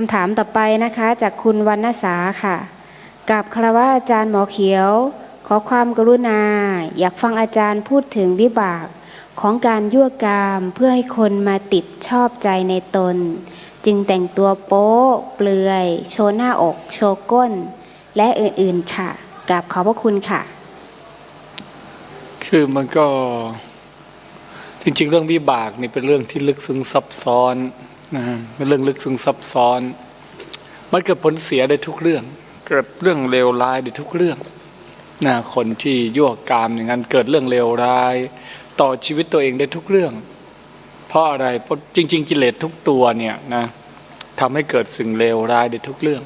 คำถามต่อไปนะคะ จากคุณวรรณสาค่ะ กับคารวะอาจารย์หมอเขียว ขอความกรุณา อยากฟังอาจารย์พูดถึงวิบากของการยั่วกามเพื่อให้คนมาติดชอบใจในตน จึงแต่งตัวโป๊ะเปลือย โชว์หน้าอก โชว์ก้น และอื่นๆค่ะกับขอบพระคุณค่ะ คือมันก็จริงๆ เรื่องวิบากนี่เป็นเรื่องที่ลึกซึ้งซับซ้อน นะเป็นเรื่องลึกซึ้งซับซ้อน มันเกิดผลเสียได้ทุกเรื่อง เกิดเรื่องเลวร้ายได้ทุกเรื่องนะคนที่ยั่วกามอย่างนั้นเกิดเรื่องเลวร้าย ต่อชีวิตตัวเองได้ทุกเรื่อง เพราะอะไรเพราะจริง ๆ กิเลสทุกตัวเนี่ยนะทำให้เกิดสิ่งเลวร้ายได้ทุกเรื่อง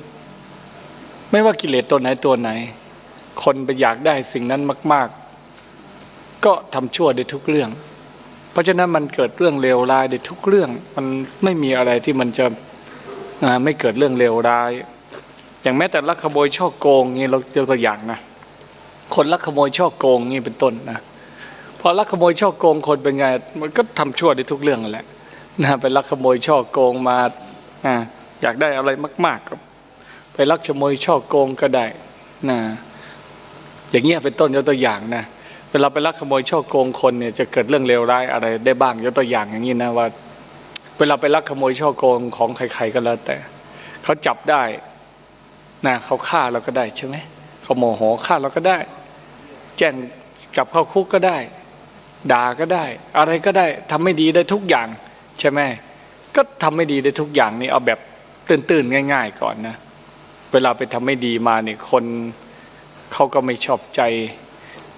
ไม่ว่ากิเลสตัวไหนตัวไหน คนไปอยากได้สิ่งนั้นมาก ๆ ก็ทำชั่วได้ทุกเรื่อง เพราะฉะนั้นมันเกิดเรื่องเลวร้ายได้ทุกเรื่องมันไม่มีอะไรที่มันจะไม่เกิดเรื่องเลวร้าย อย่างแม้แต่ลักขโมยช่อโกงนี่เรายกตัวอย่างนะคนลักขโมยช่อโกงนี่เป็นต้นนะพอลักขโมยช่อโกงคนเป็นไง มันก็ทำชั่วได้ทุกเรื่องแหละนะไปลักขโมยช่อโกงมาอ่าอยากได้อะไรมากๆก็ไปลักขโมยช่อโกงก็ได้นะอย่างเงี้ยเป็นต้นยกตัวอย่างนะ เวลาไปลักขโมยช่อโกงคนเนี่ยจะเกิดเรื่องเลวร้ายอะไรได้บ้างยกตัวอย่างอย่างนี้นะว่า เวลาไปลักขโมยช่อโกงของใครๆก็แล้วแต่เขาจับได้นะเขาฆ่าเราก็ได้ใช่ไหมเขาโมโหฆ่าเราก็ได้ แจ้งจับเข้าคุกก็ได้ ด่าก็ได้ อะไรก็ได้ทำไม่ดีได้ทุกอย่างใช่ไหมก็ทำไม่ดีได้ทุกอย่างนี่เอาแบบตื่นๆง่าย ๆ ก่อนนะ เวลาไปทำไม่ดีมาเนี่ยคนเขาก็ไม่ชอบใจ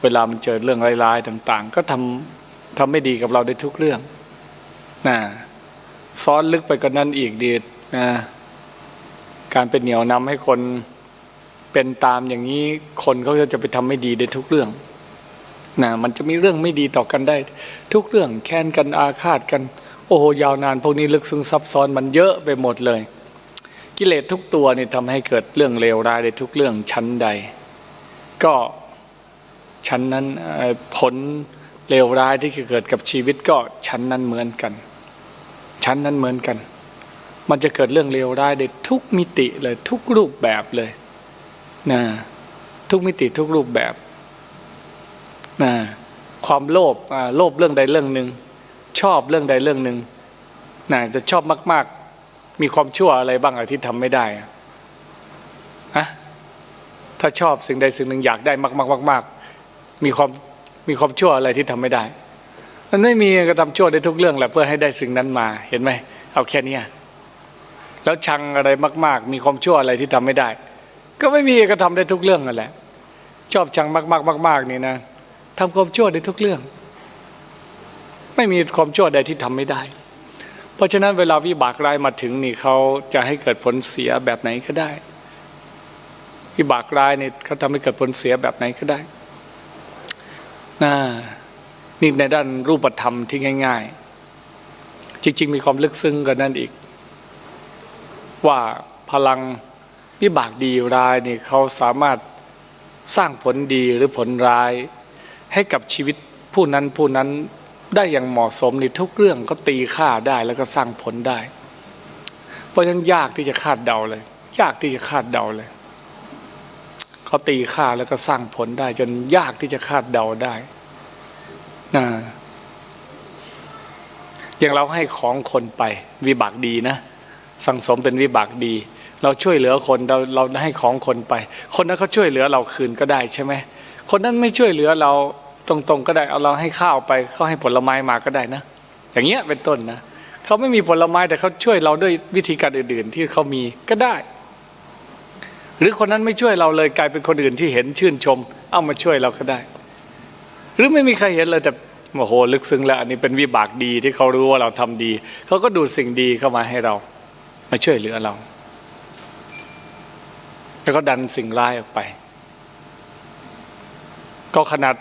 เวลามันเจอเรื่องร้ายๆต่าง ๆ ก็ทำทำไม่ดีกับเราได้ทุกเรื่องนะซ้อนลึกไปกว่านั้นอีกดีนะการเป็นเหนียวนำให้คนเป็นตามอย่างนี้คนเขาจะไปทำไม่ดีได้ทุกเรื่องนะมันจะมีเรื่องไม่ดีต่อกันได้ ทุกเรื่องแค้นกันอาฆาตกัน โอ้โหยาวนานพวกนี้ลึกซึ้งซับซ้อนมันเยอะไปหมดเลย กิเลสทุกตัวนี่ทำให้เกิดเรื่องเลวร้ายได้ทุกเรื่องชั้นใด ก็ ชั้นนั้นผลเลวร้ายที่เกิดกับชีวิตก็ชั้นนั้นเหมือนกัน ชั้นนั้นเหมือนกัน มันจะเกิดเรื่องเลวร้ายได้ทุกมิติเลยทุกรูปแบบเลยนะทุกมิติทุกรูปแบบนะความโลภโลภเรื่องใดเรื่องหนึ่งชอบเรื่องใดเรื่องหนึ่งนะจะชอบมาก ๆ มีความชั่วอะไรบ้างอะที่ทำไม่ได้อะฮะถ้าชอบสิ่งใดสิ่งหนึ่งอยากได้มากๆมากๆ มีความมีความชั่วอะไรที่ทำไม่ได้ มันไม่มีก็ทำชั่วได้ทุกเรื่องแหละเพื่อให้ได้สิ่งนั้นมาเห็นไหมเอาแค่นี้แล้วชังอะไรมาก ๆ มีความชั่วอะไรที่ทำไม่ได้ ก็ไม่มีก็ทำได้ทุกเรื่องนั่นแหละ ชอบชังมากๆมาก ๆ นี่นะทำความชั่วได้ทุกเรื่อง ไม่มีความชั่วใดที่ทำไม่ได้ เพราะฉะนั้นเวลาวิบากร้ายมาถึงนี่เขาจะให้เกิดผลเสียแบบไหนก็ได้วิบากร้ายนี่เขาทำให้เกิดผลเสียแบบไหนก็ได้ นะนี่ในด้านรูปธรรมที่ง่าย ๆ จริง ๆ มีความลึกซึ้งกว่านั้นอีก ว่าพลังวิบากดีร้ายนี่เขาสามารถสร้างผลดีหรือผลร้าย ให้กับชีวิตผู้นั้นผู้นั้นได้อย่างเหมาะสมในทุกเรื่องก็ตีค่าได้แล้วก็สร้างผลได้ เพราะฉะนั้นยากที่จะคาดเดาเลย ยากที่จะคาดเดาเลย เขาตีค่าแล้วก็สร้างผลได้ จนยากที่จะคาดเดาได้นะอย่างเราให้ของคนไปวิบากดีนะ สังสมเป็นวิบากดี เราช่วยเหลือคนเราเราให้ของคนไป คนนั้นเขาช่วยเหลือเราคืนก็ได้ใช่ไหมคนนั้นไม่ช่วยเหลือเราตรงๆก็ได้เอาเราให้ข้าวไปเขาให้ผลไม้มาก็ได้นะ อย่างเงี้ยเป็นต้นนะเขาไม่มีผลไม้แต่เขาช่วยเราด้วยวิธีการอื่น ๆ ที่เขามีก็ได้ หรือคนนั้นไม่ช่วยเราเลยกลายเป็นคนอื่นที่เห็นชื่นชม เอามาช่วยเราก็ได้ หรือไม่มีใครเห็นเลยแต่โอ้โหลึกซึ้งแล้ว อันนี้เป็นวิบากดีที่เขารู้ว่าเราทำดี เขาก็ดูสิ่งดีเข้ามาให้เรา มาช่วยเหลือเรา แล้วก็ดันสิ่งร้ายออกไป ก็ขนาด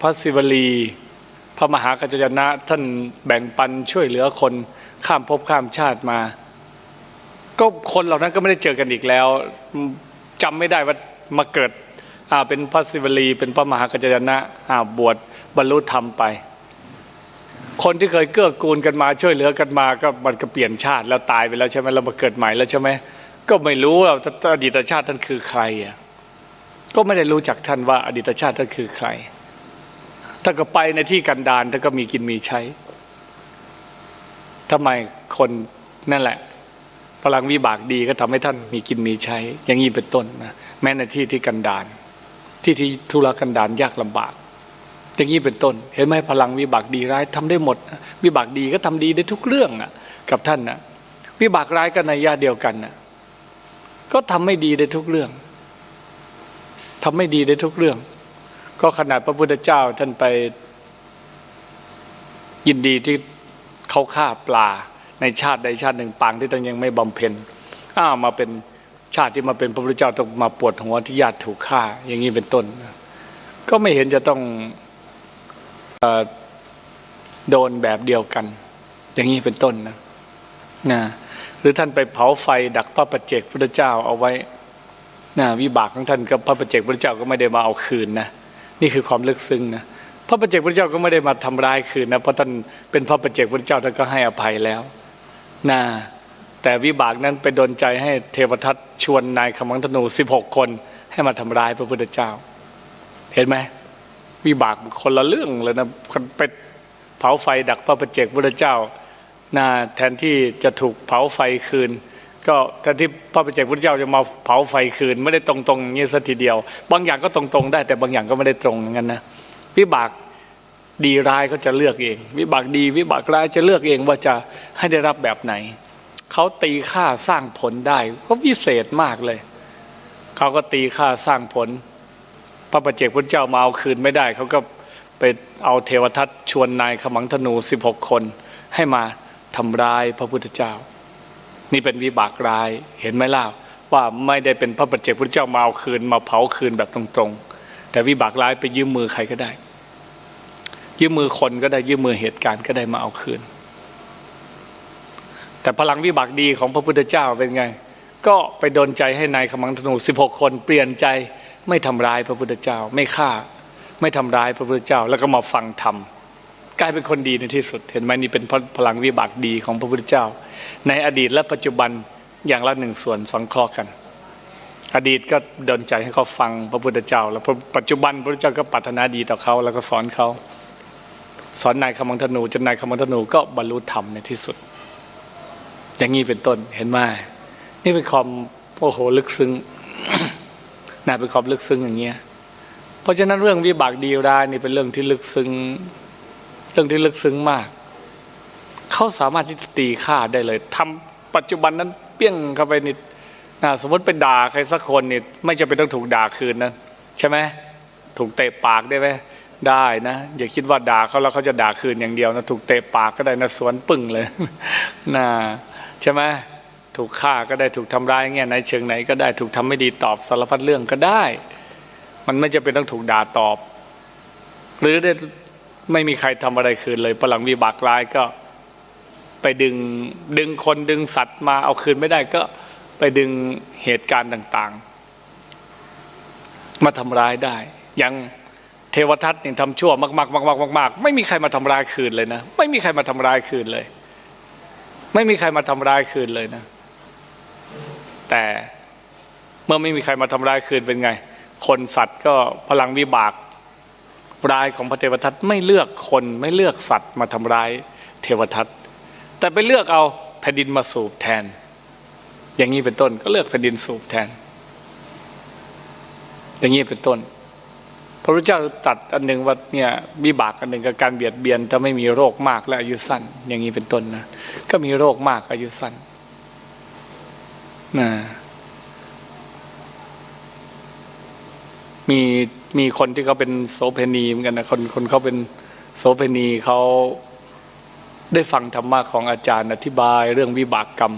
พระศิวลีพระมหากัจจนะท่านแบ่งปันช่วยเหลือคนข้ามภพข้ามชาติมา ก็คนเหล่านั้นก็ไม่ได้เจอกันอีกแล้วจำไม่ได้ว่ามาเกิดอ่าเป็นพระศิวลีเป็นพระมหากัจจนะอ่าบวชบรรลุธรรมไป คนที่เคยเกื้อกูลกันมาช่วยเหลือกันมาก็มันก็เปลี่ยนชาติแล้วตายไปแล้วใช่ไหมเรามาเกิดใหม่แล้วใช่ไหมก็ไม่รู้เราอดีตชาติท่านคือใครอะก็ไม่ได้รู้จักท่านว่าอดีตชาติท่านคือใครถ้าก็ไปในที่กันดารท่านก็มีกินมีใช้ทำไมคนนั่นแหละ พลังวิบากดีก็ทำให้ท่านมีกินมีใช้ อย่างนี้เป็นต้นนะแม้ในที่ที่กันดารที่ที่ธุรกันดารยากลำบาก อย่างนี้เป็นต้น เห็นไหมพลังวิบากดีร้ายทำได้หมด วิบากดีก็ทำดีได้ทุกเรื่องอะ กับท่านนะวิบากร้ายก็ในญาติเดียวกันนะก็ทำไม่ดีได้ทุกเรื่องทำไม่ดีได้ทุกเรื่อง ก็ขนาดพระพุทธเจ้าท่านไปยินดีที่เขาฆ่าปลา ในชาติใดชาติหนึ่งปางที่ท่านยังไม่บำเพ็ญอ้าวมาเป็นชาติที่มาเป็นพระพุทธเจ้าต้องมาปวดหัวที่ญาติถูกฆ่า อย่างนี้เป็นต้น ก็ไม่เห็นจะต้องโดนแบบเดียวกัน อย่างนี้เป็นต้นนะนะหรือท่านไปเผาไฟดักพระประเจกพุทธเจ้าเอาไว้นะวิบากของท่านกับพระประเจกพุทธเจ้าก็ไม่ได้มาเอาคืนนะนี่คือความลึกซึ้งนะพระประเจกพุทธเจ้าก็ไม่ได้มาทำร้ายคืนนะเพราะท่านเป็นพระประเจกพุทธเจ้าท่านก็ให้อภัยแล้ว นะแต่วิบากนั้นไปดนใจให้เทวทัตชวนนายขมังธนู 16 คนให้มาทำร้ายพระพุทธเจ้า เห็นไหมวิบากคนละเรื่องเลยนะไปเผาไฟดักพระประเจกพุทธเจ้านะแทนที่จะถูกเผาไฟคืน ก็แทนที่พระประเจกพุทธเจ้าจะมาเผาไฟคืน ไม่ได้ตรงๆอย่างนี้สัทีเดียว บางอย่างก็ตรงๆ ได้แต่บางอย่างก็ไม่ได้ตรงอย่างนั้นนะวิบาก ดีร้ายเขาจะเลือกเอง วิบากดีวิบากร้ายจะเลือกเองว่าจะให้ได้รับแบบไหน เขาตีค่าสร้างผลได้ก็วิเศษมากเลย เขาก็ตีค่าสร้างผล พระประเจกพุทธเจ้ามาเอาคืนไม่ได้ เขาก็ไปเอาเทวทัตชวนนายขมังธนู 16 คน ให้มาทำร้ายพระพุทธเจ้า นี่เป็นวิบากร้ายเห็นไหมล่ะว่าไม่ได้เป็นพระประเจกพุทธเจ้ามาเอาคืนมาเผาคืนแบบตรงๆ แต่วิบากร้ายไปยืมมือใครก็ได้ ยืมมือคนก็ได้ยืมมือเหตุการณ์ก็ได้มาเอาคืน แต่พลังวิบากดีของพระพุทธเจ้าเป็นไง ก็ไปโดนใจให้นายขมังธนู 16 คนเปลี่ยนใจไม่ทำร้ายพระพุทธเจ้า ไม่ฆ่า ไม่ทำร้ายพระพุทธเจ้า แล้วก็มาฟังธรรมกลายเป็นคนดีในที่สุด เห็นไหมนี่เป็นพลังวิบากดีของพระพุทธเจ้า ในอดีตและปัจจุบันอย่างละหนึ่งส่วนสังเคราะห์กัน อดีตก็โดนใจให้เขาฟังพระพุทธเจ้า แล้วปัจจุบันพระพุทธเจ้าก็ปรารถนาดีต่อเขาแล้วก็สอนเขา สอนนายขมังธนูจนนายขมังธนูก็บรรลุธรรมในที่สุด อย่างนี้เป็นต้นเห็นไหมนี่เป็นความโอ้โหลึกซึ้งน่าเป็นความลึกซึ้งอย่างเงี้ย เพราะฉะนั้นเรื่องวิบากดีร้ายนี่เป็นเรื่องที่ลึกซึ้งเรื่องที่ลึกซึ้งมาก เขาสามารถที่จะตีค่าได้เลยทำปัจจุบันนั้นเปี้ยงเข้าไปนี่นะสมมติไปด่าใครสักคนนี่ไม่จะเป็นต้องถูกด่าคืนนะใช่ไหมถูกเตะปากได้ไหม ได้นะอย่าคิดว่าด่าเขาแล้วเขาจะด่าคืนอย่างเดียวนะถูกเตะปากก็ได้นะสวนปึ้งเลยนะใช่ไหมถูกฆ่าก็ได้ถูกทำร้ายเงี้ยในเชิงไหนก็ได้ถูกทำไม่ดีตอบสารพัดเรื่องก็ได้ มันไม่จะเป็นต้องถูกด่าตอบ หรือได้ไม่มีใครทำอะไรคืนเลยพลังวิบากร้ายก็ ไปดึงดึงคนดึงสัตว์มาเอาคืนไม่ได้ก็ไปดึงเหตุการณ์ต่าง ๆ มาทำร้ายได้ย่าง เทวทัตเนี่ยทำชั่วมากๆมากๆมากๆไม่มีใครมาทำร้ายคืนเลยนะ ไม่มีใครมาทำร้ายคืนเลย ไม่มีใครมาทำร้ายคืนเลยนะ แต่เมื่อไม่มีใครมาทำร้ายคืนเป็นไง คนสัตว์ก็พลังวิบากร้ายของพระเทวทัตไม่เลือกคนไม่เลือกสัตว์มาทำร้ายเทวทัตแต่ไปเลือกเอาแผ่นดินมาสูบแทน อย่างนี้เป็นต้นก็เลือกแผ่นดินสูบแทน อย่างนี้เป็นต้น พระพุทธเจ้าตัดอันหนึ่งว่าเนี่ยวิบากอันหนึ่งกับการเบียดเบียนถ้าไม่มีโรคมากและอายุสั้น อย่างนี้เป็นต้นนะก็มีโรคมากอายุสั้นนะมีมีคนที่เขาเป็นโสเพณีเหมือนกันนะคนคนเขาเป็นโสเพณีเขาได้ฟังธรรมะของอาจารย์อธิบายเรื่องวิบากกรรม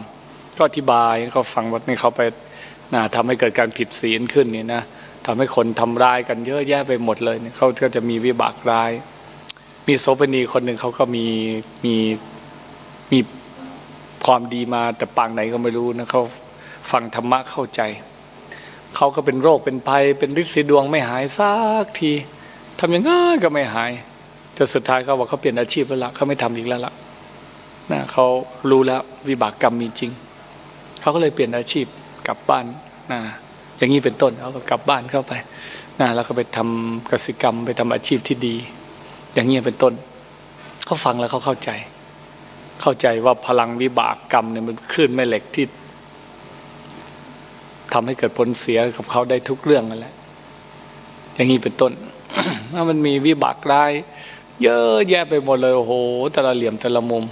ก็อธิบายเขาฟังว่านี่เขาไปนะทำให้เกิดการผิดศีลขึ้นนี่นะ ทำให้คนทำร้ายกันเยอะแยะไปหมดเลยเขาก็จะมีวิบากร้าย มีโสเภณีคนหนึ่งเขาก็มีมีมีความดีมาแต่ปางไหนก็ไม่รู้นะเขาฟังธรรมะเข้าใจ เขาก็เป็นโรคเป็นภัย เป็นฤทธิ์สีดวงไม่หายสักทีทำยังไงก็ไม่หายจนสุดท้ายเขาบอกเขาเปลี่ยนอาชีพแล้วละเขาไม่ทำอีกแล้วละนะเขารู้แล้ววิบากกรรมมีจริง เขาก็เลยเปลี่ยนอาชีพกลับบ้านนะ อย่างนี้เป็นต้นเขาก็กลับบ้านเข้าไปนะแล้วก็ไปทำกสิกรรมไปทำอาชีพที่ดี อย่างนี้เป็นต้นเขาฟังแล้วเขาเข้าใจ เข้าใจว่าพลังวิบากกรรมเนี่ยมันคลื่นแม่เหล็กที่ทำให้เกิดผลเสียกับเขาได้ทุกเรื่องนั่นแหละอย่างนี้เป็นต้นถ้ามันมีวิบากร้ายเยอะแยะไปหมดเลยโอ้โหแต่ละเหลี่ยมแต่ละมุม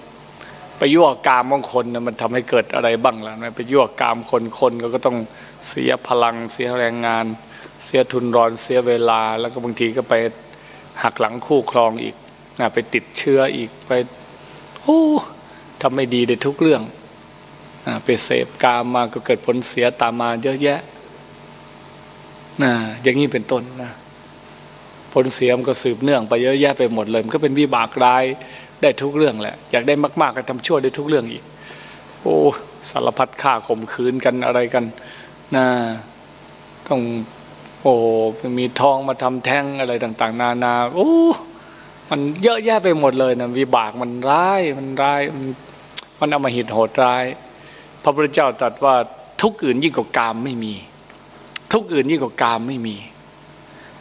ไปยั่วกามของคนนะมันทำให้เกิดอะไรบ้างล่ะไปยั่วกามคนคนก็ต้อง เสียพลัง เสียแรงงาน เสียทุนรอนเสียเวลา แล้วก็บางทีก็ไปหักหลังคู่ครองอีกนะไปติดเชื้ออีกไปโอ้ทำไม่ดีในทุกเรื่องนะไปเสพกามมาก็เกิดผลเสียตามมาเยอะแยะนะอย่างนี้เป็นต้นนะผลเสียมันก็สืบเนื่องไปเยอะแยะไปหมดเลยมันก็เป็นวิบากร้ายได้ทุกเรื่องแหละอยากได้มาก ๆ ก็ทำชั่วได้ทุกเรื่องอีก โอ้สารพัดฆ่าข่มขืนกันอะไรกัน นะต้องโอ้มีทองมาทำแท้งอะไรต่าง ๆ นานาโอ้มันเยอะแยะไปหมดเลยนะวิบากมันร้ายมันร้ายมันมันเอามาหิดโหดร้าย พระพุทธเจ้าตรัสว่าทุกข์อื่นยิ่งกว่ากามไม่มี ทุกข์อื่นยิ่งกว่ากามไม่มี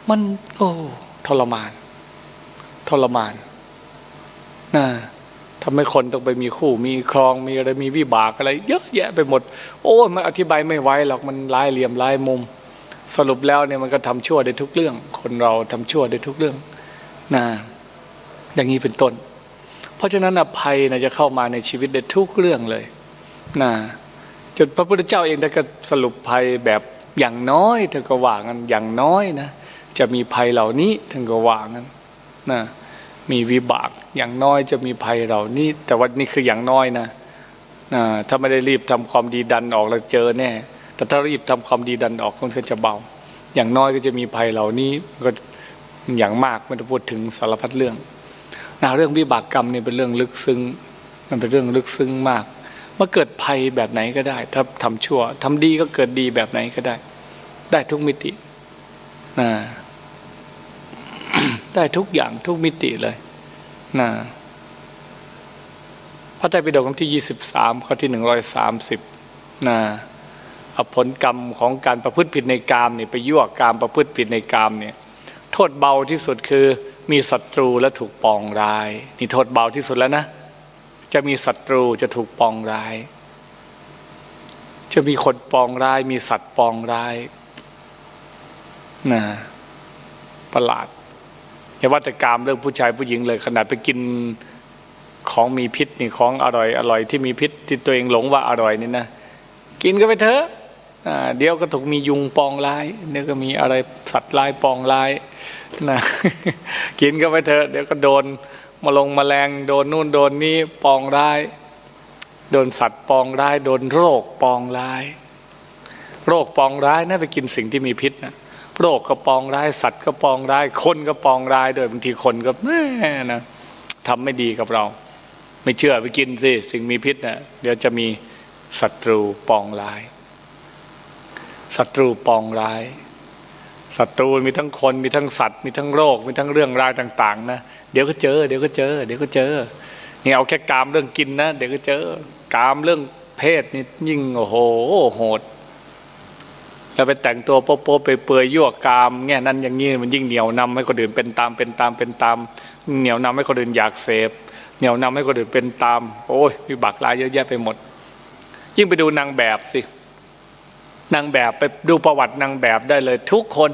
มัน โอ้ทรมาน ทรมานนะ ทำให้คนต้องไปมีคู่ มีครองมีอะไรมีวิบากอะไร เยอะแยะไปหมด โอ้มันอธิบายไม่ไหวหรอกมันลายเหลี่ยมลายมุม สรุปแล้วเนี่ยมันก็ทำชั่วได้ทุกเรื่อง คนเราทำชั่วได้ทุกเรื่องนะอย่างนี้เป็นต้น เพราะฉะนั้นอภัยนะจะเข้ามาในชีวิตได้ทุกเรื่องเลยนะจนพระพุทธเจ้าเองท่านก็สรุปภัยแบบอย่างน้อยท่านก็ว่างันอย่างน้อยนะจะมีภัยเหล่านี้ท่านก็ว่างันนะ มีวิบากอย่างน้อยจะมีภัยเหล่านี้แต่ว่านี่คืออย่างน้อยนะถ้าไม่ได้รีบทำความดีดันออกแล้วเจอแน่แต่ถ้ารีบทำความดีดันออกมันก็จะเบา อย่างน้อยก็จะมีภัยเหล่านี้ก็อย่างมากไม่ต้องพูดถึงสารพัดเรื่องนะเรื่องวิบากกรรมนี่เป็นเรื่องลึกซึ้งมันเป็นเรื่องลึกซึ้งมากเมาเกิดภัยแบบไหนก็ได้ ถ้าทำชั่วทำดีก็เกิดดีแบบไหนก็ได้ ได้ทุกมิตินะ ได้ทุกอย่างทุกมิติเลยนะพระไตรปิฎกเล่มที่23ข้อที่130นะเอาผลกรรมของการประพฤติผิดในกามเนี่ยไปยั่วกามประพฤติผิดในกามเนี่ยโทษเบาที่สุดคือมีศัตรูและถูกปองร้ายนี่โทษเบาที่สุดแล้วนะ จะมีศัตรูจะถูกปองร้าย จะมีคนปองร้าย มีสัตว์ปองร้ายนะประหลาด่าว่าแต่กามเรื่องผู้ชายผู้หญิงเลยขนาดไปกินของมีพิษนี่ของอร่อยอร่อยที่มีพิษที่ตัวเองหลงว่าอร่อยนี่นะกินก็ไปเถอะเดี๋ยวก็ถูกมียุงปองร้ายเดี๋ยวก็มีอะไรสัตว์ร้ายปองร้ายนะกินก็ไปเถอะเดี๋ยวก็โดนมาลงแมลงโดนนู่นโดนนี่ปองร้าย โดนสัตว์ปองร้าย โดนโรคปองร้าย โรคปองร้ายนะไปกินสิ่งที่มีพิษนะ โรคก็ปองร้ายสัตว์ก็ปองร้ายคนก็ปองร้ายด้วยบางทีคนก็แม่นะทำไม่ดีกับเรา ไม่เชื่อไปกินสิสิ่งมีพิษนะเดี๋ยวจะมีศัตรูปองร้ายศัตรูปองร้ายศัตรูมีทั้งคนมีทั้งสัตว์ มีทั้งโรค มีทั้งเรื่องราวต่าง ๆ นะเดี๋ยวก็เจอ เดี๋ยวก็เจอ เดี๋ยวก็เจอนี่เอาแค่กามเรื่องกินนะ เดี๋ยวก็เจอกามเรื่องเพศนี่ยิ่งโอ้โหโหด แล้วไปแต่งตัวโป๊ะไปเปื่อยยั่วกามแง่นั้นอย่างนี้มันยิ่งเหนียวนำให้คนอื่นเป็นตามเป็นตามเป็นตาม เหนียวนำให้คนอื่นอยากเสพ เหนียวนำให้คนอื่นเป็นตาม โอ้ยวิบากลายเยอะแยะไปหมด ยิ่งไปดูนางแบบสินางแบบไปดูประวัตินางแบบได้เลย ทุกคน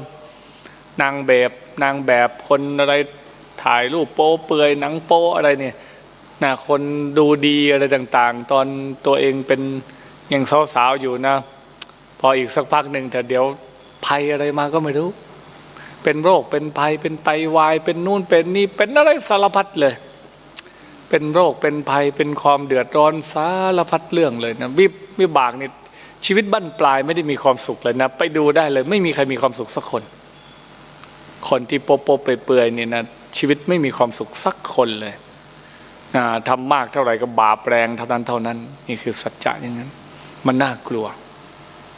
นางแบบนางแบบคนอะไรถ่ายรูปโป๊เปลือยหนังโป๊อะไรเนี่ยนะคนดูดีอะไรต่างๆ ตอนตัวเองเป็นยังสาวๆอยู่นะ พออีกสักพักหนึ่งแต่เดี๋ยวภัยอะไรมาก็ไม่รู้ เป็นโรคเป็นภัยเป็นไตวาย เป็นนู่นเป็นนี่เป็นอะไรสารพัดเลย เป็นโรคเป็นภัยเป็นความเดือดร้อนสารพัดเรื่องเลยนะวิบวิบากนี่ชีวิตบั้นปลายไม่ได้มีความสุขเลยนะ ไปดูได้เลย ไม่มีใครมีความสุขสักคน คนที่โป๊ะเปื่อยๆนี่นะชีวิตไม่มีความสุขสักคนเลยทำมากเท่าไหร่ก็บาปแรงเท่านั้นเท่านั้น นี่คือสัจจะอย่างนั้น มันน่ากลัว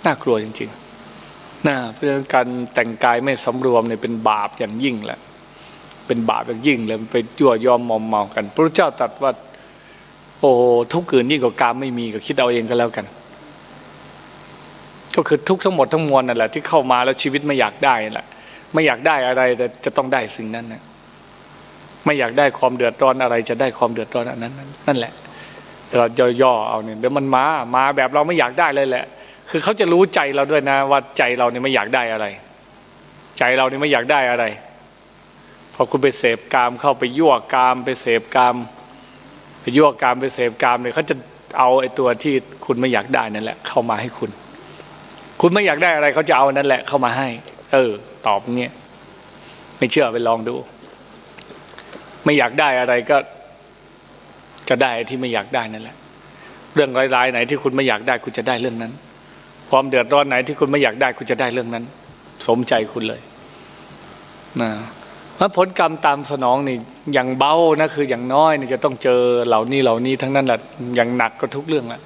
น่ากลัวจริงๆนะเพราะฉะนั้นการแต่งกายไม่สำรวมเนี่ยเป็นบาปอย่างยิ่งแหละ เป็นบาปอย่างยิ่งเลยไปยั่วยอมมอมเมากัน พระเจ้าตรัสว่า โอ้ทุกข์อื่นยิ่งกว่ากามไม่มีก็คิดเอาเองก็แล้วกัน ก็คือทุกข์ทั้งหมดทั้งมวลนั่นแหละที่เข้ามาแล้วชีวิตไม่อยากได้นั่นแหละไม่อยากได้อะไรแต่จะต้องได้สิ่งนั้นนะไม่อยากได้ความเดือดร้อนอะไร จะได้ความเดือดร้อนอันนั้น นั่นนั่นแหละเราย่อๆเอาเนี่ยเดี๋ยวมันมา มาแบบเราไม่อยากได้เลยแหละ คือเขาจะรู้ใจเราด้วยนะว่าใจเราเนี่ยไม่อยากได้อะไร ใจเราเนี่ยไม่อยากได้อะไร พอคุณไปเสพกามเข้าไปยั่วกาม ไปเสพกาม ไปยั่วกามไปเสพกามเนี่ยเขาจะเอาไอ้ตัวที่คุณไม่อยากได้นั่นแหละ เข้ามาให้คุณ คุณไม่อยากได้อะไรเขาจะเอานั่นแหละเข้ามาให้ เออ ตอบเงี้ยไม่เชื่อไปลองดู ไม่อยากได้อะไรก็ จะได้ที่ไม่อยากได้นั่นแหละ เรื่องร้ายๆไหนที่คุณไม่อยากได้คุณจะได้เรื่องนั้น ความเดือดร้อนไหนที่คุณไม่อยากได้คุณจะได้เรื่องนั้น สมใจคุณเลยนะพราะผลกรรมตามสนองนี่อย่างเบานะคืออย่างน้อยนี่จะต้องเจอเหล่านี้เหล่านี้ทั้งนั้นแหละอย่างหนักก็ทุกเรื่องแหละ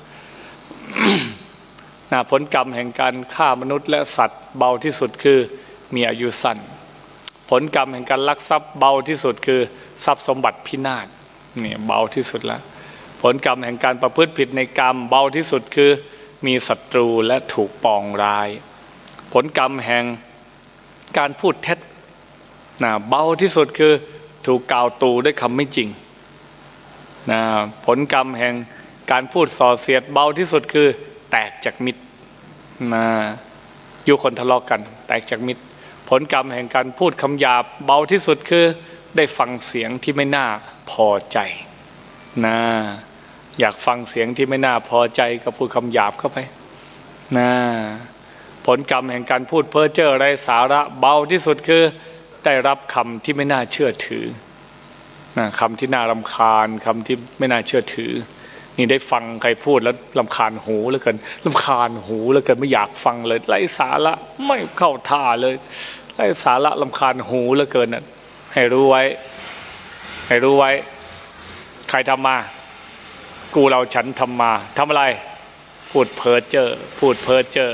นะผลกรรมแห่งการฆ่ามนุษย์และสัตว์เบาที่สุดคือมีอายุสั้นผลกรรมแห่งการลักทรัพย์เบาที่สุดคือทรัพย์สมบัติพินาศนี่เบาที่สุดแล้ว ผลกรรมแห่งการประพฤติผิดในกรรมเบาที่สุดคือ มีศัตรูและถูกปองร้าย ผลกรรมแห่งการพูดเท็จนะเบาที่สุดคือถูกกล่าวตูด้วยคำไม่จริงนะผลกรรมแห่งการพูดส่อเสียดเบาที่สุดคือ แตกจากมิตรนะอยู่คนทะเลาะกกัน แตกจากมิตร ผลกรรมแห่งการพูดคำหยาบเบาที่สุดคือ ได้ฟังเสียงที่ไม่น่าพอใจนะ อยากฟังเสียงที่ไม่น่าพอใจก็พูดคำหยาบเข้าไปนะผลกรรมแห่งการพูดเพ้อเจ้อไร้สาระเบาที่สุดคือได้รับคำที่ไม่น่าเชื่อถือนะคำที่น่ารำคาญคำที่ไม่น่าเชื่อถือ นี่ได้ฟังใครพูดแล้วลำคาญหูแล้วกันลำคาญหูแล้วกันไม่อยากฟังเลยไร้สาระไม่เข้าท่าเลยไร้สาระลำคาญหูแล้วเกินน่ะให้รู้ไว้ ให้รู้ไว้ ใครทำมา กูเราฉันทำมาทำอะไร พูดเพ้อเจ้อพูดเพ้อเจ้อ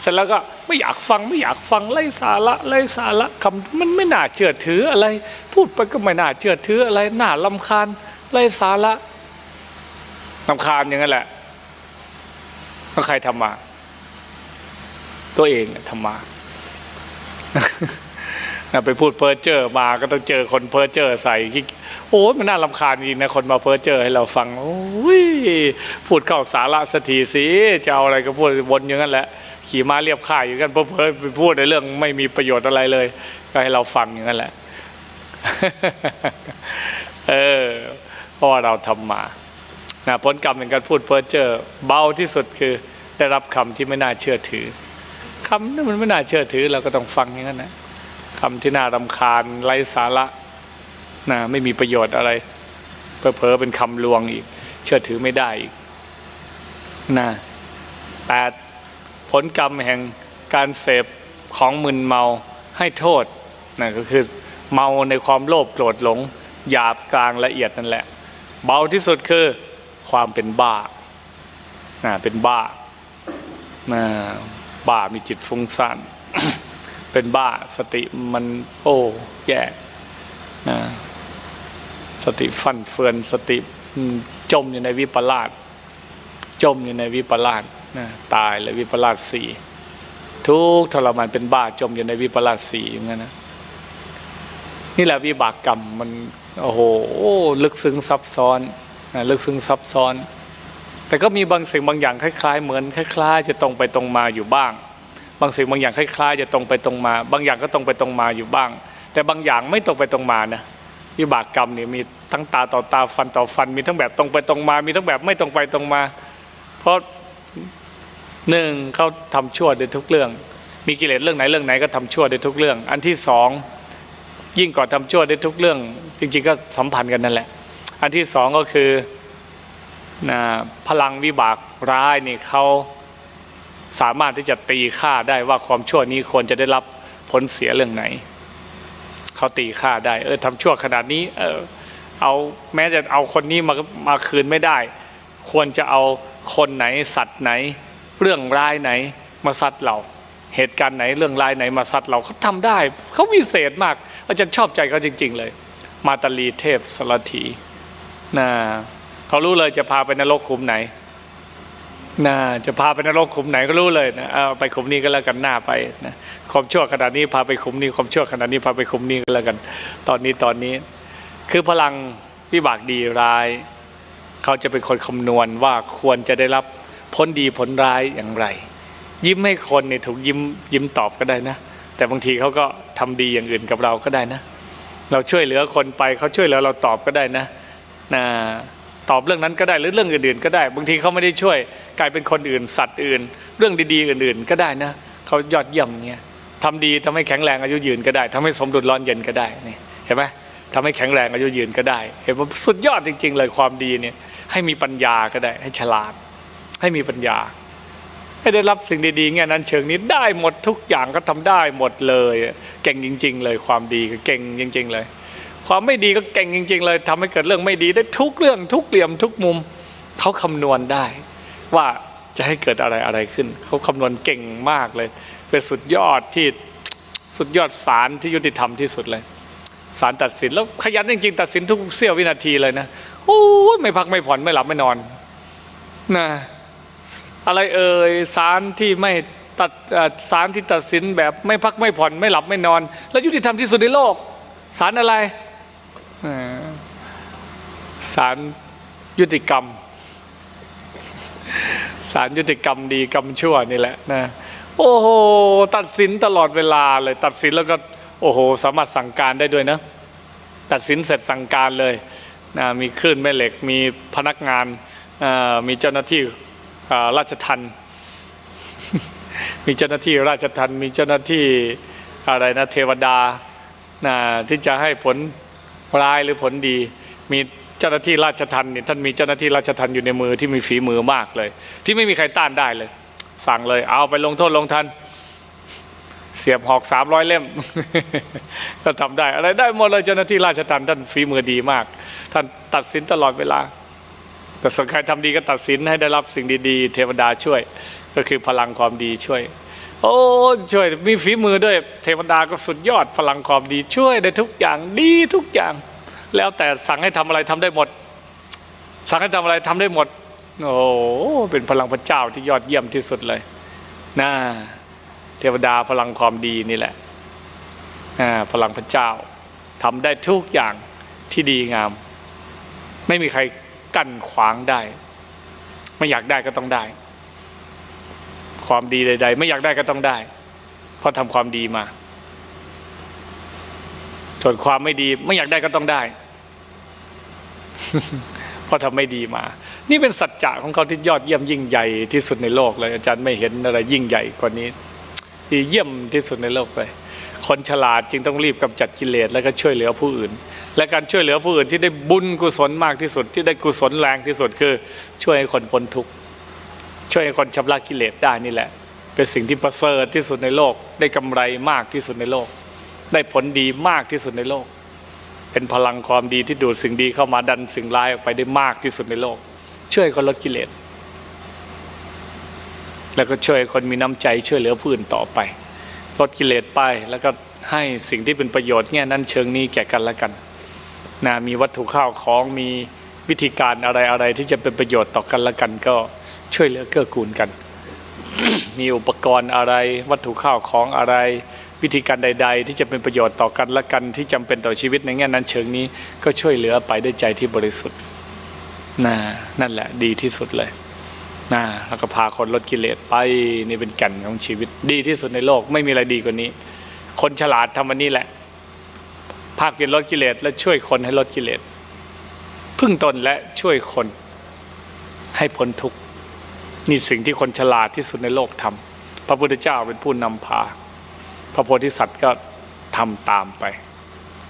เสร็จแล้วก็ไม่อยากฟังไม่อยากฟังไร้สาระไร้สาระคำมันไม่น่าเชื่อถืออะไร พูดไปก็ไม่น่าเชื่อถืออะไรน่าลำคาญไร้สาระลำคาญอย่างนั้นแหละแล้วใครทำมา ตัวเองทำมา นะไปพูดเพ้อเจอมาก็ต้องเจอคนเพ้อเจอใส่โอ้มันน่ารำคาญจริงนะคนมาเพ้อเจอให้เราฟังโอ้ยพูดเข้าสาระสถีสิจะเอาอะไรก็พูดวนอย่างนั้นแหละ ขี่ม้าเรียบข่ายอยู่กันเพ้อเพ้อไปพูดในเรื่องไม่มีประโยชน์อะไรเลย ก็ให้เราฟังอย่างนั้นแหละเออเพราะว่าเราทำมานะผลกรรมในการพูดเพ้อเจอเบาที่สุดคือได้รับคำที่ไม่น่าเชื่อถือคำนั้นมันไม่น่าเชื่อถือเราก็ต้องฟังอย่างนั้นนะ คำที่น่ารำคาญไร้สาระนะไม่มีประโยชน์อะไรเพ้อเป็นคำลวงอีก เชื่อถือไม่ได้อีกนะแปดผลกรรมแห่งการเสพของมึนเมาให้โทษนะก็คือเมาในความโลภโกรธหลงหยาบกลางละเอียดนั่นแหละ เบาที่สุดคือความเป็นบ้านะเป็นบ้านะบ้ามีจิตฟุ้งซ่าน เป็นบ้าสติมันโอ้แย่นะสติฟันเฟือนสติจมอยู่ในวิปลาสจมอยู่ในวิปลาสนะตายเลยวิปลาสสี่ทุกทรมานเป็นบ้าจมอยู่ในวิปลาสสี่อย่างนั้นนะนี่แหละวิบากกรรมมันโอ้โหลึกซึ้งซับซ้อนนะลึกซึ้งซับซ้อน แต่ก็มีบางสิ่งบางอย่างคล้าย ๆ เหมือนคล้าย ๆ จะตรงไปตรงมาอยู่บ้าง บางสิ่งบางอย่างคล้ายๆ จะตรงไปตรงมา บางอย่างก็ตรงไปตรงมาอยู่บ้าง แต่บางอย่างไม่ตรงไปตรงมานะวิบากกรรมเนี่ยมีทั้งตาต่อตาฟันต่อฟัน มีทั้งแบบตรงไปตรงมา มีทั้งแบบไม่ตรงไปตรงมา เพราะหนึ่งเขาทำชั่วในทุกเรื่อง มีกิเลสเรื่องไหนเรื่องไหนก็ทำชั่วในทุกเรื่อง อันที่สองยิ่งกว่าทำชั่วในทุกเรื่อง จริง ๆ ก็สัมพันธ์กันนั่นแหละ อันที่สองก็คือนะพลังวิบากร้ายนี่เขา สามารถที่จะตีค่าได้ว่าความชั่วนี้ควรจะได้รับผลเสียเรื่องไหน เขาตีค่าได้ เออทำชั่วขนาดนี้ เออ เอาแม้จะเอาคนนี้มามาคืนไม่ได้ ควรจะเอาคนไหนสัตว์ไหน เรื่องร้ายไหนมาซัดเรา เหตุการณ์ไหนเรื่องร้ายไหนมาซัดเราเขาทำได้ เขาวิเศษมากอาจารย์ชอบใจเขาจริง ๆ เลย มาตาลีเทพสารถีนะเขารู้เลยจะพาไปนรกขุมไหน นะจะพาไปนรกขุมไหนก็รู้เลยนะเอาไปขุมนี้ก็แล้วกันหน้าไปนะความชั่วขนาดนี้พาไปขุมนี้ความชั่วขนาดนี้พาไปขุมนี้ก็แล้วกัน ตอนนี้ตอนนี้ คือพลังวิบากดีร้าย เขาจะเป็นคนคำนวณว่าควรจะได้รับผลดีผลร้ายอย่างไร ยิ้มให้คนเนี่ยถูกยิ้มยิ้มตอบก็ได้นะ แต่บางทีเขาก็ทำดีอย่างอื่นกับเราก็ได้นะ เราช่วยเหลือคนไปเขาช่วยเหลือเราตอบก็ได้นะนะ ตอบเรื่องนั้นก็ได้หรือเรื่องอื่นๆ ก็ได้ บางทีเขาไม่ได้ช่วยกลายเป็นคนอื่น สัตว์อื่น เรื่องดีๆอื่นๆ ก็ได้นะเขายอดเยี่ยมเงี้ยทำดีทำให้แข็งแรงอายุยืนก็ได้ทำให้สมดุลร้อนเย็นก็ได้นี่เห็นไหมทำให้แข็งแรงอายุยืนก็ได้ เห็นว่าสุดยอดจริง ๆ เลยความดีเนี่ยให้มีปัญญาก็ได้ ให้ฉลาด ให้มีปัญญา ให้ได้รับสิ่งดีๆเงี้ยนั้นเชิงนี้ได้หมดทุกอย่างก็ทำได้หมดเลย เก่งจริง ๆ เลยความดีก็เก่งจริง ๆ เลย ความไม่ดีก็เก่งจริง ๆ เลยทำให้เกิดเรื่องไม่ดีได้ทุกเรื่องทุกเหลี่ยมทุกมุมเขาคำนวณได้ ว่าจะให้เกิดอะไรอะไรขึ้น เขาคำนวณเก่งมากเลย เป็นสุดยอดที่สุดยอดศาลที่ยุติธรรมที่สุดเลยศาลตัดสินแล้วขยันจริงๆตัดสินทุกเสี้ยววินาทีเลยนะโอ้ไม่พักไม่ผ่อนไม่หลับไม่นอนนะอะไรเอ่ยศาลที่ไม่ตัดเอ่อศาลที่ตัดสินแบบไม่พักไม่ผ่อนไม่หลับไม่นอน แล้วยุติธรรมที่สุดในโลกศาลอะไร ศาลยุติกรรมศาลยุติกรรมดีกรรมชั่วนี่แหละนะโอ้โหตัดสินตลอดเวลาเลย ตัดสินแล้วก็โอ้โหสามารถสั่งการได้ด้วยนะ ตัดสินเสร็จสั่งการเลยนะมีคลื่นแม่เหล็กมีพนักงานมีเจ้าหน้าที่ราชทันมีเจ้าหน้าที่ราชทันมีเจ้าหน้าที่อะไรนะเทวดานะที่จะให้ผลร้ายหรือผลดี มี เจ้าหน้าที่ราชทันเนี่ยท่านมีเจ้าหน้าที่ราชทันอยู่ในมือที่มีฝีมือมากเลย ที่ไม่มีใครต้านได้เลย สั่งเลย เอาไปลงโทษลงทันเสียบหอกสามร้อยเล่ม ก็ทำได้ อะไรได้หมดเลยเจ้าหน้าที่ราชทันท่านฝีมือดีมาก ท่านตัดสินตลอดเวลา แต่ส่วนใครทำดีก็ตัดสินให้ได้รับสิ่งดีๆ เทวดาช่วย ก็คือพลังความดีช่วย โอ้ช่วยมีฝีมือด้วย เทวดาก็สุดยอดพลังความดีช่วยได้ทุกอย่างดีทุกอย่าง แล้วแต่สั่งให้ทำอะไรทำได้หมด สั่งให้ทำอะไรทำได้หมด โอ้เป็นพลังพระเจ้าที่ยอดเยี่ยมที่สุดเลยนะเทวดาพลังความดีนี่แหละอ่าพลังพระเจ้าทำได้ทุกอย่างที่ดีงาม ไม่มีใครกั้นขวางได้ ไม่อยากได้ก็ต้องได้ ความดีใด ๆ ไม่อยากได้ก็ต้องได้ เพราะทำความดีมา ส่วนความไม่ดีไม่อยากได้ก็ต้องได้ เพราะทำไม่ดีมา นี่เป็นสัจจะของเขาที่ยอดเยี่ยมยิ่งใหญ่ที่สุดในโลกเลย อาจารย์ไม่เห็นอะไรยิ่งใหญ่กว่านี้ ดีเยี่ยมที่สุดในโลกเลย คนฉลาดจึงต้องรีบกำจัดกิเลสแล้วก็ช่วยเหลือผู้อื่น และการช่วยเหลือผู้อื่นที่ได้บุญกุศลมากที่สุด ที่ได้กุศลแรงที่สุดคือ ช่วยให้คนพ้นทุกข์ช่วยให้คนชำระกิเลสได้นี่แหละ เป็นสิ่งที่ประเสริฐที่สุดในโลก ได้กำไรมากที่สุดในโลก ได้ผลดีมากที่สุดในโลก เป็นพลังความดีที่ดูดสิ่งดีเข้ามาดันสิ่งร้ายออกไปได้มากที่สุดในโลก ช่วยคนลดกิเลส แล้วก็ช่วยคนมีน้ำใจช่วยเหลือผู้อื่นต่อไป ลดกิเลสไปแล้วก็ให้สิ่งที่เป็นประโยชน์เนี่ยนั้นเชิงนี้แก่กันและกันนะมีวัตถุข้าวของมีวิธีการอะไรอะไรที่จะเป็นประโยชน์ต่อกันและกัน ก็ช่วยเหลือเกื้อกูลกัน มีอุปกรณ์อะไรวัตถุข้าวของอะไร วิธีการใด ๆ ที่จะเป็นประโยชน์ต่อกันและกันที่จำเป็นต่อชีวิตในแง่นั้นเชิงนี้ก็ช่วยเหลือไปด้วยใจที่บริสุทธิ์นะนั่นแหละดีที่สุดเลยนะแล้วก็พาคนลดกิเลสไปนี่เป็นแก่นของชีวิต ดีที่สุดในโลกไม่มีอะไรดีกว่านี้ คนฉลาดทำอันนี้แหละ ภาคเพียรลดกิเลสและช่วยคนให้ลดกิเลสพึ่งตนและช่วยคนให้พ้นทุกข์นี่สิ่งที่คนฉลาดที่สุดในโลกทำพระพุทธเจ้าเป็นผู้นำพา พระโพธิสัตว์ก็ทำตามไป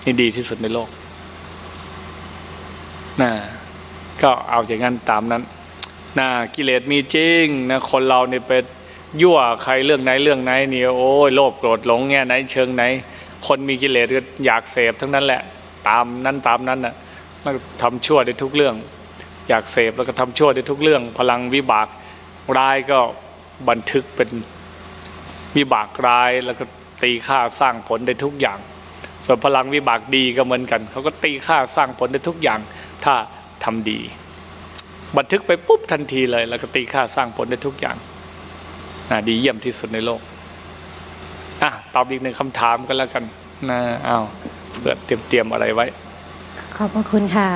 นี่ดีที่สุดในโลกนะก็เอาอย่างนั้นตามนั้นนะกิเลสมีจริงนะคนเราเนี่ยไปยั่วใครเรื่องไหนเรื่องไหนเนี่ยโอ้ยโลภโกรธหลงแง่ไหนเชิงไหน คนมีกิเลสก็อยากเสพทั้งนั้นแหละ ตามนั้นตามนั้นน่ะแล้วทำชั่วได้ทุกเรื่อง อยากเสพแล้วก็ทำชั่วได้ทุกเรื่อง พลังวิบากร้ายก็บันทึกเป็นวิบากร้ายแล้วก็ ตีค่าสร้างผลได้ทุกอย่าง ส่วนพลังวิบากดีก็เหมือนกัน เขาก็ตีค่าสร้างผลได้ทุกอย่าง ถ้าทำดี บันทึกไปปุ๊บทันทีเลย แล้วก็ตีค่าสร้างผลได้ทุกอย่างนะดีเยี่ยมที่สุดในโลกอะตอบอีกหนึ่งคำถามก็แล้วกันนะอ้าเพื่อเตรียมเตรียมอะไรไว้ ขอบพระคุณค่ะ